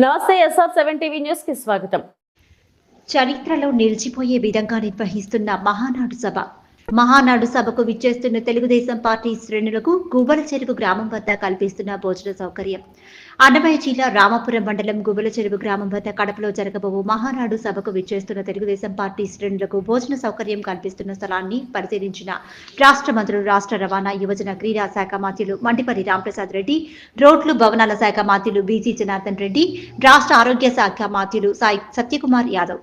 నమస్తే SR seven TV న్యూస్కి స్వాగతం. చరిత్రలో నిలిచిపోయే విధంగా నిర్వహిస్తున్న మహానాడు సభ మహానాడు సభకు విచ్చేస్తున్న తెలుగుదేశం పార్టీ శ్రేణులకు గుబల చెరువు గ్రామం వద్ద కల్పిస్తున్న భోజన సౌకర్యం. అన్నమయ్య జిల్లా రామాపురం మండలం గుబల చెరువు గ్రామం వద్ద కడపలో జరగబోవు మహానాడు సభకు విచ్చేస్తున్న తెలుగుదేశం పార్టీ శ్రేణులకు భోజన సౌకర్యం కల్పిస్తున్న స్థలాన్ని పరిశీలించిన రాష్ట్ర మంత్రులు రాష్ట్ర రవాణా యువజన క్రీడా శాఖ మంత్రులు మండిపల్లి రాంప్రసాద్ రెడ్డి రోడ్లు భవనాల శాఖ మంత్రులు బీసీ జనార్దన్ రెడ్డి రాష్ట్ర ఆరోగ్య శాఖ మంత్రులు సాయి సత్యకుమార్ యాదవ్.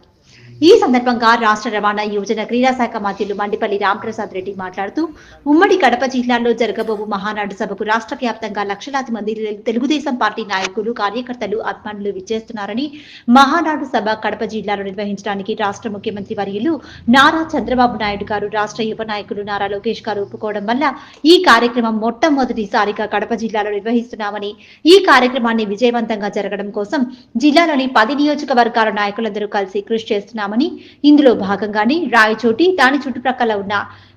ఈ సందర్భంగా రాష్ట్ర రవాణా యువజన క్రీడా శాఖ మంత్రులు మండిపల్లి రామప్రసాద్ రెడ్డి మాట్లాడుతూ ఉమ్మడి కడప జిల్లాలో జరగబోవు మహానాడు సభకు రాష్ట్ర వ్యాప్తంగా లక్షలాది మంది తెలుగుదేశం పార్టీ నాయకులు కార్యకర్తలు అభిమానులు విచ్చేస్తున్నారని మహానాడు సభ కడప జిల్లాలో నిర్వహించడానికి రాష్ట్ర ముఖ్యమంత్రి వర్యులు నారా చంద్రబాబు నాయుడు గారు రాష్ట్ర యువ నాయకులు నారా లోకేష్ గారు ఒప్పుకోవడం వల్ల ఈ కార్యక్రమం మొట్టమొదటిసారిగా కడప జిల్లాలో నిర్వహిస్తున్నామని ఈ కార్యక్రమాన్ని విజయవంతంగా జరగడం కోసం జిల్లాలోని పది నియోజకవర్గాల నాయకులందరూ కలిసి కృషి చేస్తున్నామని ఇందులో భాగంగానే రాయచోటి దాని చుట్టుప్రక్కల ఉన్న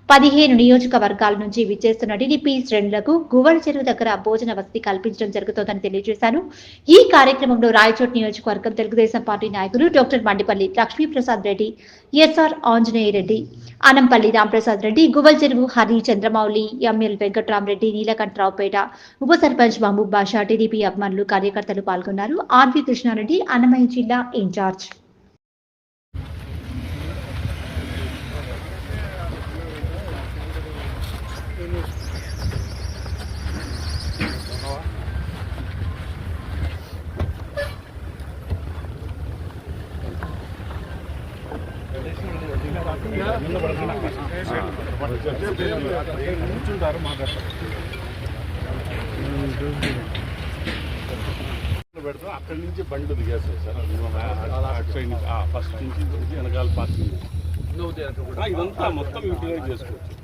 పదిహేను నియోజకవర్గాల నుంచి విచ్చేస్తున్న టీడీపీ శ్రేణులకు గువ్వల చెరువు దగ్గర భోజన వసతి కల్పించడం జరుగుతోందని తెలియజేశాను ఈ కార్యక్రమంలో రాయచోటి నియోజకవర్గం తెలుగుదేశం పార్టీ నాయకులు doctor Mandipalli Lakshmiprasad Reddy SR Anjaneya Reddy Anampalli Ramprasad Reddy Guvvala Cheruvu Hari Chandramouli ML Venkatramareddy Neelakantaraopeta ఉప సర్పంచ్ మహబూబ్ బాషా టీడీపీ అభిమానులు కార్యకర్తలు పాల్గొన్నారు. ఆర్వి కృష్ణారెడ్డి అన్నమయ్య జిల్లా ఇన్ఛార్జ్. పెడతాం అక్కడి నుంచి బండ్లు దిగేస్తాయి సార్ ఫస్ట్ నుంచి వెనకాల పార్కింగ్ ఇదంతా మొత్తం యూటిలైజ్ చేసుకోవచ్చు.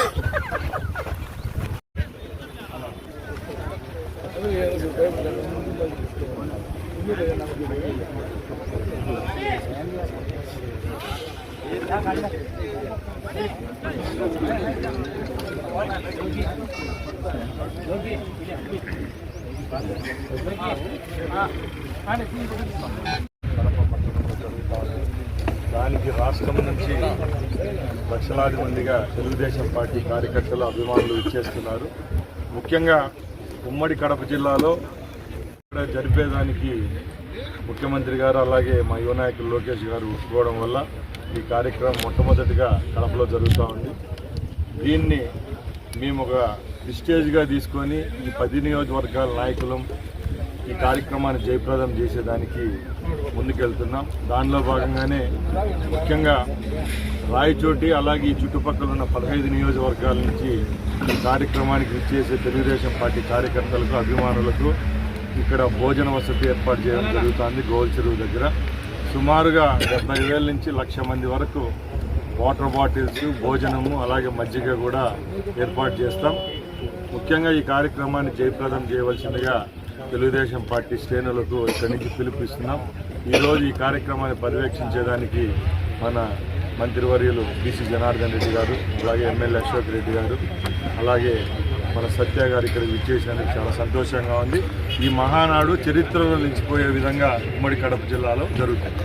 దానికి రాష్ట్రం నుంచి లక్షలాది మందిగా తెలుగుదేశం పార్టీ కార్యకర్తలు అభిమానులు ఇచ్చేస్తున్నారు. ముఖ్యంగా ఉమ్మడి కడప జిల్లాలో ఇక్కడ జరిపేదానికి ముఖ్యమంత్రి గారు అలాగే మా యువ నాయకులు లోకేష్ గారు ఒప్పుకోవడం వల్ల ఈ కార్యక్రమం మొట్టమొదటిగా కడపలో జరుగుతూ ఉంది. దీన్ని మేము ఒక విస్టేజ్గా తీసుకొని ఈ పది నియోజకవర్గాల నాయకులం ఈ కార్యక్రమాన్ని జయప్రదం చేసేదానికి ముందుకెళ్తున్నాం. దానిలో భాగంగానే ముఖ్యంగా రాయచోటి అలాగే ఈ చుట్టుపక్కల ఉన్న పదహైదు నియోజకవర్గాల నుంచి ఈ కార్యక్రమానికి విచ్చేసే తెలుగుదేశం పార్టీ కార్యకర్తలకు అభిమానులకు ఇక్కడ భోజన వసతి ఏర్పాటు చేయడం జరుగుతుంది గోల్ చెరువు దగ్గర. సుమారుగా డెబ్బై వేల నుంచి లక్ష మంది వరకు వాటర్ బాటిల్స్ భోజనము అలాగే మజ్జిగ కూడా ఏర్పాటు చేస్తాం. ముఖ్యంగా ఈ కార్యక్రమాన్ని జయప్రదం చేయవలసిందిగా తెలుగుదేశం పార్టీ శ్రేణులకు ఇక్కడి నుంచి పిలుపుస్తున్నాం ఈరోజు ఈ కార్యక్రమాన్ని పర్యవేక్షించేదానికి మన మంత్రివర్యులు బీసీ జనార్దన్ రెడ్డి గారు అలాగే ఎమ్మెల్యే అశోక్ రెడ్డి గారు అలాగే మన సత్య గారు ఇక్కడికి విచ్చేసినందుకు చాలా సంతోషంగా ఉంది. ఈ మహానాడు చరిత్రలో నిలిచిపోయే విధంగా ఉమ్మడి కడప జిల్లాలో జరుగుతుంది.